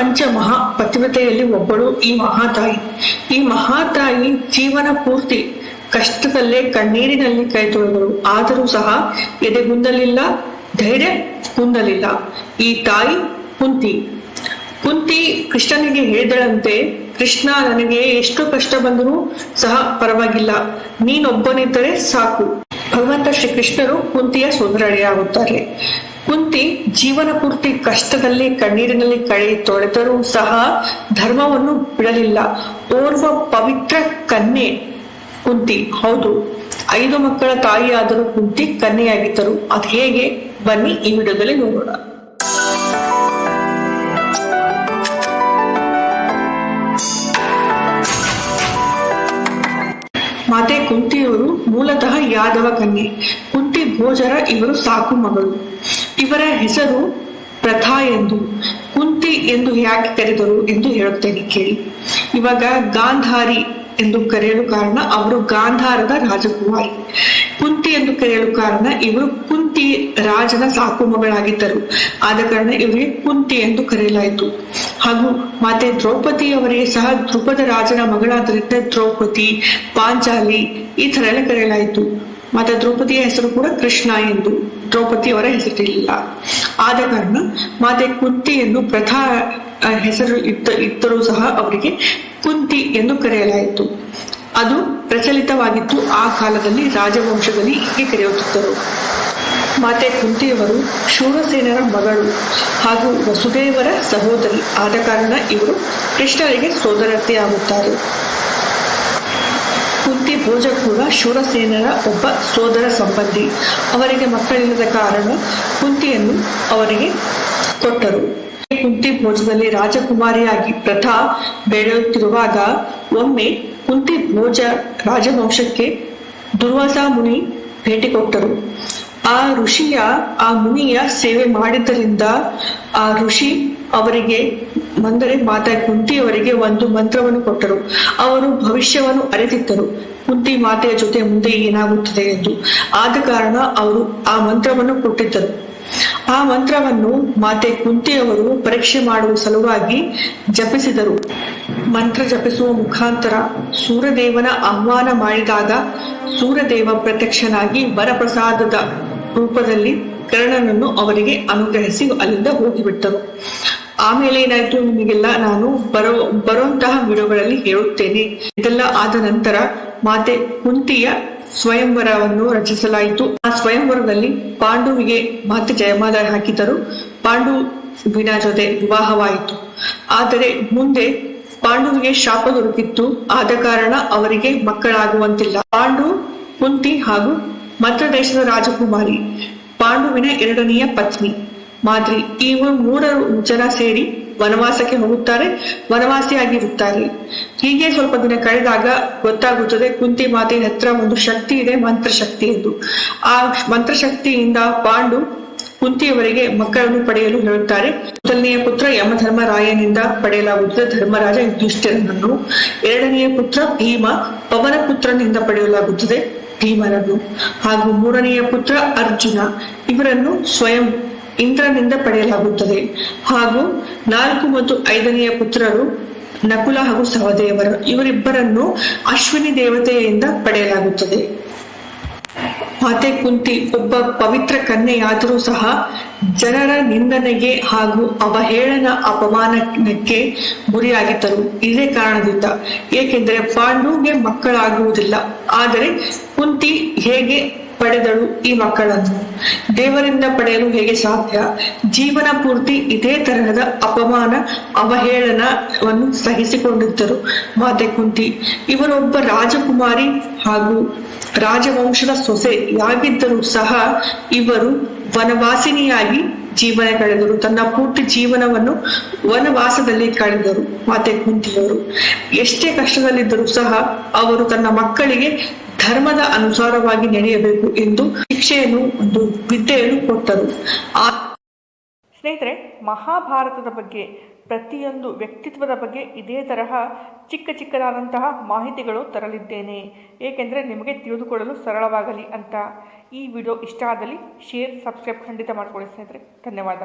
ಪಂಚ ಮಹಾ ಪತಿವ್ರತೆಯಲ್ಲಿ ಒಬ್ಬಳು ಈ ಮಹಾತಾಯಿ. ಈ ಮಹಾತಾಯಿ ಜೀವನ ಪೂರ್ತಿ ಕಷ್ಟದಲ್ಲೇ ಕಣ್ಣೀರಿನಲ್ಲಿ ಕೈ ತೊಳೆದರು ಆದರೂ ಸಹ ಎದೆಗುಂದಲಿಲ್ಲ ಧೈರ್ಯ ಕುಂದಲಿಲ್ಲ. ಈ ತಾಯಿ ಕುಂತಿ ಕುಂತಿ ಕೃಷ್ಣನಿಗೆ ಹೇಳಿದಳಂತೆ, ಕೃಷ್ಣ, ನನಗೆ ಎಷ್ಟು ಕಷ್ಟ ಬಂದರೂ ಸಹ ಪರವಾಗಿಲ್ಲ. ನೀನೊಬ್ಬನಿದ್ದರೆ ಸಾಕು. ಭಗವಂತ ಶ್ರೀ ಕೃಷ್ಣರು ಕುಂತಿಯ ಸೋದರಳಿಯಾಗುತ್ತಾರೆ ಕುಂತಿ ಜೀವನ ಪೂರ್ತಿ ಕಷ್ಟದಲ್ಲಿ ಕಣ್ಣೀರಿನಲ್ಲಿ ಕಳೆ ತೊಳೆದರೂ ಸಹ ಧರ್ಮವನ್ನು ಬಿಡಲಿಲ್ಲ. ಓರ್ವ ಪವಿತ್ರ ಕನ್ಯೆ ಕುಂತಿ. ಹೌದು, ಐದು ಮಕ್ಕಳ ತಾಯಿಯಾದರೂ ಕುಂತಿ ಕನ್ಯೆಯಾಗಿದ್ದರು. ಅದು ಹೇಗೆ? ಬನ್ನಿ ಈ ವಿಡಿಯೋದಲ್ಲಿ ನೋಡೋಣ. ಮಾತೆ ಕುಂತಿಯವರು ಮೂಲತಃ ಯಾದವ ಕನ್ಯೆ. ಕುಂತಿ ಭೋಜರ ಇವರು ಸಾಕು ಮಗಳು. ಇವರ ಹೆಸರು ಪ್ರಥಾ ಎಂದು, ಕುಂತಿ ಎಂದು ಯಾಕೆ ಕರೆದರು ಎಂದು ಹೇಳುತ್ತೇನೆ ಕೇಳಿ. ಇವಾಗ ಗಾಂಧಾರಿ ಎಂದು ಕರೆಯಲು ಕಾರಣ ಅವರು ಗಾಂಧಾರದ ರಾಜಕುಮಾರಿ. ಕುಂತಿ ಎಂದು ಕರೆಯಲು ಕಾರಣ ಇವರು ಕುಂತಿ ರಾಜನ ಸಾಕು ಮಗಳಾಗಿದ್ದರು. ಆದ ಕಾರಣ ಇವರಿಗೆ ಕುಂತಿ ಎಂದು ಕರೆಯಲಾಯಿತು. ಹಾಗೂ ಮಾತೆ ದ್ರೌಪದಿ ಅವರಿಗೆ ಸಹ ಧ್ರುಪದ ರಾಜನ ಮಗಳಾದ್ದರಿಂದ ದ್ರೌಪದಿ, ಪಾಂಚಾಲಿ ಈ ಥರ ಎಲ್ಲ ಕರೆಯಲಾಯಿತು. ಮತ್ತೆ ದ್ರೌಪದಿಯ ಹೆಸರು ಕೂಡ ಕೃಷ್ಣ ಎಂದು ದ್ರೌಪದಿಯವರ ಹೆಸರಿರಲಿಲ್ಲ ಆದ ಕಾರಣ ಮಾತೆ ಕುಂತಿಯನ್ನು ಪ್ರಥಾ ಹೆಸರು ಇದ್ದ ಇದ್ದರೂ ಸಹ ಅವರಿಗೆ ಕುಂತಿ ಎಂದು ಕರೆಯಲಾಯಿತು. ಅದು ಪ್ರಚಲಿತವಾಗಿತ್ತು ಆ ಕಾಲದಲ್ಲಿ ರಾಜವಂಶದಲ್ಲಿ ಹೀಗೆ ಕರೆಯುತ್ತಿದ್ದರು. ಮಾತೆ ಕುಂತಿಯವರು ಶೂರಸೇನರ ಮಗಳು ಹಾಗೂ ವಸುದೇವರ ಸಹೋದರಿ. ಆದ ಕಾರಣ ಇವರು ಕೃಷ್ಣರಿಗೆ ಕುಂತಿ ಭೋಜ ಕೂಡ ಶೂರಸೇನರ ಒಬ್ಬ ಸೋದರ ಸಂಬಂಧಿ. ಅವರಿಗೆ ಮಕ್ಕಳಿಲ್ಲದ ಕಾರಣ ಕುಂತಿಯನ್ನು ಅವರಿಗೆ ಕೊಟ್ಟರು. ಕುಂತಿ ಭೋಜದಲ್ಲಿ ರಾಜಕುಮಾರಿಯಾಗಿ ಪ್ರಥಾ ಬೆಳೆಯುತ್ತಿರುವಾಗ ಒಮ್ಮೆ ಕುಂತಿ ಭೋಜ ರಾಜವಂಶಕ್ಕೆ ದುರ್ವಾಸ ಮುನಿ ಭೇಟಿ ಕೊಟ್ಟರು. ಆ ಋಷಿಯ, ಆ ಮುನಿಯ ಸೇವೆ ಮಾಡಿದ್ದರಿಂದ ಆ ಋಷಿ ಅವರಿಗೆ ಅಂದರೆ ಮಾತಾ ಕುಂತಿಯವರಿಗೆ ಒಂದು ಮಂತ್ರವನ್ನು ಕೊಟ್ಟರು. ಅವರು ಭವಿಷ್ಯವನ್ನು ಅರಿತಿದ್ದರು. ಕುಂತಿ ಮಾತೆಯ ಜೊತೆ ಮುಂದೆ ಏನಾಗುತ್ತದೆ ಎಂದು ಆದ ಕಾರಣ ಅವರು ಆ ಮಂತ್ರವನ್ನು ಕೊಟ್ಟಿದ್ದರು. ಆ ಮಂತ್ರವನ್ನು ಮಾತೆ ಕುಂತಿಯವರು ಪರೀಕ್ಷೆ ಮಾಡುವ ಸಲುವಾಗಿ ಜಪಿಸಿದರು. ಮಂತ್ರ ಜಪಿಸುವ ಮುಖಾಂತರ ಸೂರ್ಯದೇವನ ಆಹ್ವಾನ ಮಾಡಿದಾಗ ಸೂರ್ಯದೇವ ಪ್ರತ್ಯಕ್ಷನಾಗಿ ವರಪ್ರಸಾದದ ರೂಪದಲ್ಲಿ ಕರ್ಣನನ್ನು ಅವರಿಗೆ ಅನುಗ್ರಹಿಸಿ ಅಲ್ಲಿಂದ ಹೋಗಿಬಿಟ್ಟರು. ಆಮೇಲೆ ಏನಾಯ್ತು ನಿಮಗೆಲ್ಲ ನಾನು ಬರೋ, ಬರುವಂತಹ ವಿಡಿಯೋಗಳಲ್ಲಿ ಹೇಳುತ್ತೇನೆ. ಇದೆಲ್ಲ ಆದ ನಂತರ ಮಾತೆ ಕುಂತಿಯ ಸ್ವಯಂವರವನ್ನು ರಚಿಸಲಾಯಿತು. ಆ ಸ್ವಯಂವರದಲ್ಲಿ ಪಾಂಡುವಿಗೆ ಮಾತೆ ಜಯಮಾಲ ಹಾಕಿದರು ಪಾಂಡು ವಿನ ಜೊತೆ ವಿವಾಹವಾಯಿತು. ಆದರೆ ಮುಂದೆ ಪಾಂಡುವಿಗೆ ಶಾಪ ದೊರಕಿತ್ತು. ಆದ ಕಾರಣ ಅವರಿಗೆ ಮಕ್ಕಳಾಗುವಂತಿಲ್ಲ. ಪಾಂಡು ಕುಂತಿ ಹಾಗೂ ಮಧ್ಯ ರಾಜಕುಮಾರಿ ಪಾಂಡುವಿನ ಎರಡನೆಯ ಪತ್ನಿ. ಮಾದ್ರಿ ಇವರು ಮೂರರು ಜನ ಸೇರಿ ವನವಾಸಕ್ಕೆ ಹೋಗುತ್ತಾರೆ ವನವಾಸಿಯಾಗಿರುತ್ತಾರೆ ಹೀಗೆ ಸ್ವಲ್ಪ ದಿನ ಕಳೆದಾಗ ಗೊತ್ತಾಗುತ್ತದೆ, ಕುಂತಿ ಮಾತೆಯ ಹತ್ರ ಒಂದು ಶಕ್ತಿ ಇದೆ ಮಂತ್ರಶಕ್ತಿ ಎಂದು. ಆ ಮಂತ್ರಶಕ್ತಿಯಿಂದ ಪಾಂಡು ಕುಂತಿಯವರಿಗೆ ಮಕ್ಕಳನ್ನು ಪಡೆಯಲು ಹೇಳುತ್ತಾರೆ. ಮೊದಲನೆಯ ಪುತ್ರ ಯಮಧರ್ಮರಾಯನಿಂದ ಪಡೆಯಲಾಗುತ್ತದೆ, ಧರ್ಮರಾಜ ಯುಧಿಷ್ಠಿರನನ್ನು. ಎರಡನೆಯ ಪುತ್ರ ಭೀಮ, ಪವನ ಪುತ್ರನಿಂದ ಪಡೆಯಲಾಗುತ್ತದೆ ಭೀಮನನ್ನು. ಹಾಗೂ ಮೂರನೆಯ ಪುತ್ರ ಅರ್ಜುನ, ಇವರನ್ನು ಸ್ವಯಂ ಇಂದ್ರನಿಂದ ಪಡೆಯಲಾಗುತ್ತದೆ. ಹಾಗೂ ನಾಲ್ಕು ಮತ್ತು ಐದನೆಯ ಪುತ್ರರು ನಕುಲ ಹಾಗೂ ಸಹದೇವರು. ಇವರಿಬ್ಬರನ್ನು ಅಶ್ವಿನಿ ದೇವತೆಯಿಂದ ಪಡೆಯಲಾಗುತ್ತದೆ. ಮಾತೆ ಕುಂತಿ ಒಬ್ಬ ಪವಿತ್ರ ಕನ್ಯೆಯಾದರೂ ಸಹ ಜನರ ನಿಂದನೆಗೆ ಹಾಗೂ ಅವಹೇಳನ ಅಪಮಾನಕ್ಕೆ ಗುರಿಯಾಗಿದ್ದರು. ಇದೇ ಕಾರಣದಿಂದ. ಏಕೆಂದರೆ ಪಾಂಡುಗೆ ಮಕ್ಕಳಾಗುವುದಿಲ್ಲ. ಆದರೆ ಕುಂತಿ ಹೇಗೆ ಪಡೆದಳು ಈ ಮಕ್ಕಳನ್ನು. ದೇವರಿಂದ ಪಡೆಯಲು ಹೇಗೆ ಸಾಧ್ಯ? ಜೀವನ ಪೂರ್ತಿ ಇದೇ ತರಹದ ಅಪಮಾನ, ಅವಹೇಳನವನ್ನು ಸಹಿಸಿಕೊಂಡಿದ್ದರು. ಮಾತೆ ಕುಂತಿ, ಇವರೊಬ್ಬ ರಾಜಕುಮಾರಿ ಹಾಗೂ ರಾಜವಂಶದ ಸೊಸೆ ಯಾಗಿದ್ದರೂ ಸಹ ಇವರು ವನವಾಸಿನಿಯಾಗಿ ಜೀವನ ಕಳೆದರು ತನ್ನ ಪೂರ್ತಿ ಜೀವನವನ್ನು ವನವಾಸದಲ್ಲಿ ಕಳೆದರು, ಮಾತೆ ಕುಂತಿಯವರು ಎಷ್ಟೇ ಕಷ್ಟದಲ್ಲಿದ್ದರೂ ಸಹ ಅವರು ತನ್ನ ಮಕ್ಕಳಿಗೆ ಧರ್ಮದ ಅನುಸಾರವಾಗಿ ನಡೆಯಬೇಕು ಎಂದು ಶಿಕ್ಷೆಯನ್ನು ಒಂದು ವಿದ್ಯೆಯನ್ನು ಕೊಟ್ಟರು. ಆ ಸ್ನೇಹಿತರೆ, ಮಹಾಭಾರತದ ಬಗ್ಗೆ ಪ್ರತಿಯೊಂದು ವ್ಯಕ್ತಿತ್ವದ ಬಗ್ಗೆ ಇದೇ ತರಹ ಚಿಕ್ಕ ಚಿಕ್ಕದಾದಂತಹ ಮಾಹಿತಿಗಳು ತರಲಿದ್ದೇನೆ. ಏಕೆಂದರೆ ನಿಮಗೆ ತಿಳಿದುಕೊಳ್ಳಲು ಸರಳವಾಗಲಿ ಅಂತ. ಈ ವಿಡಿಯೋ ಇಷ್ಟ ಆದಲ್ಲಿ ಶೇರ್, ಸಬ್ಸ್ಕ್ರೈಬ್ ಖಂಡಿತ ಮಾಡಿಕೊಳ್ಳಿ ಸ್ನೇಹಿತರೆ. ಧನ್ಯವಾದ.